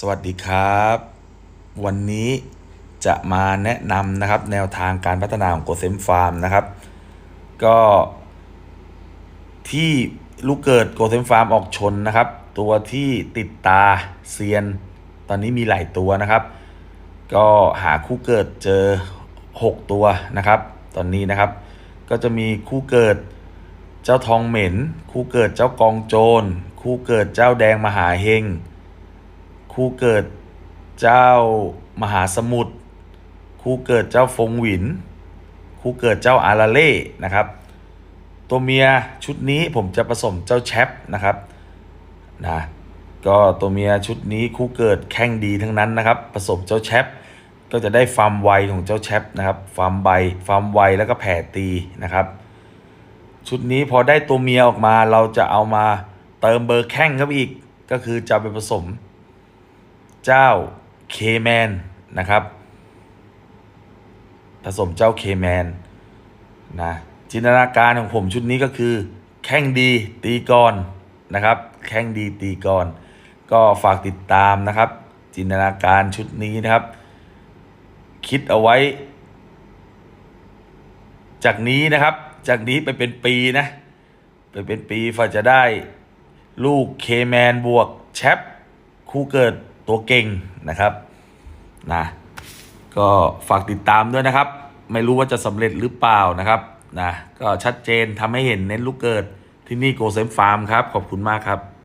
สวัสดีครับ วันนี้จะมาแนะนำนะครับ แนวทางการพัฒนาของโกเซมฟาร์มนะครับ ก็ ที่ลูกเกิดโกเซมฟาร์มออกชนนะครับ ตัวที่ติดตาเซียน ตอนนี้มีหลายตัวนะครับ ก็หาคู่เกิดเจอ 6 ตัวนะครับ ตอนนี้นะครับ ก็จะมีคู่เกิดเจ้าทองเหม็น คู่เกิดเจ้ากองโจร คู่เกิดเจ้าแดงมหาเฮง คู่เกิดเจ้ามหาสมุทรคู่เกิดเจ้าฟงหวิน คู่เกิดเจ้าอาราเล่นะครับ ตัวเมียชุดนี้ผมจะผสมเจ้าแชปนะครับนะก็ตัวเมียชุดนี้คู่เกิดแข้งดีทั้งนั้นนะครับผสมเจ้าแชปก็จะได้ฟาร์มไวของเจ้าแชปนะครับฟาร์มใบฟาร์มไวแล้วก็แผ่ตีนะครับชุดนี้พอได้ตัวเมียออกมาเราจะเอามาเติมเบอร์แข้งครับอีกก็คือจะไปผสม เจ้าเคแมนนะครับ ผสมเจ้าเคแมนนะจินตนาการของผมชุดนี้ก็คือ แข้งดีตีกรนะครับ แข้งดีตีกรก็ฝากติดตามนะครับ จินตนาการชุดนี้นะครับ คิดเอาไว้ จากนี้นะครับ จากนี้ไปเป็นปีนะไปเป็นปีฝ่าจะได้ลูกเคแมนบวกแชปคู่เกิด ตัวเก่งนะครับนะก็ฝากติดตามด้วยนะครับ ไม่รู้ว่าจะสำเร็จหรือเปล่านะครับนะก็ชัดเจนทำให้เห็นเน้นลูกเกิดที่นี่โกเซมฟาร์มครับ ขอบคุณมากครับ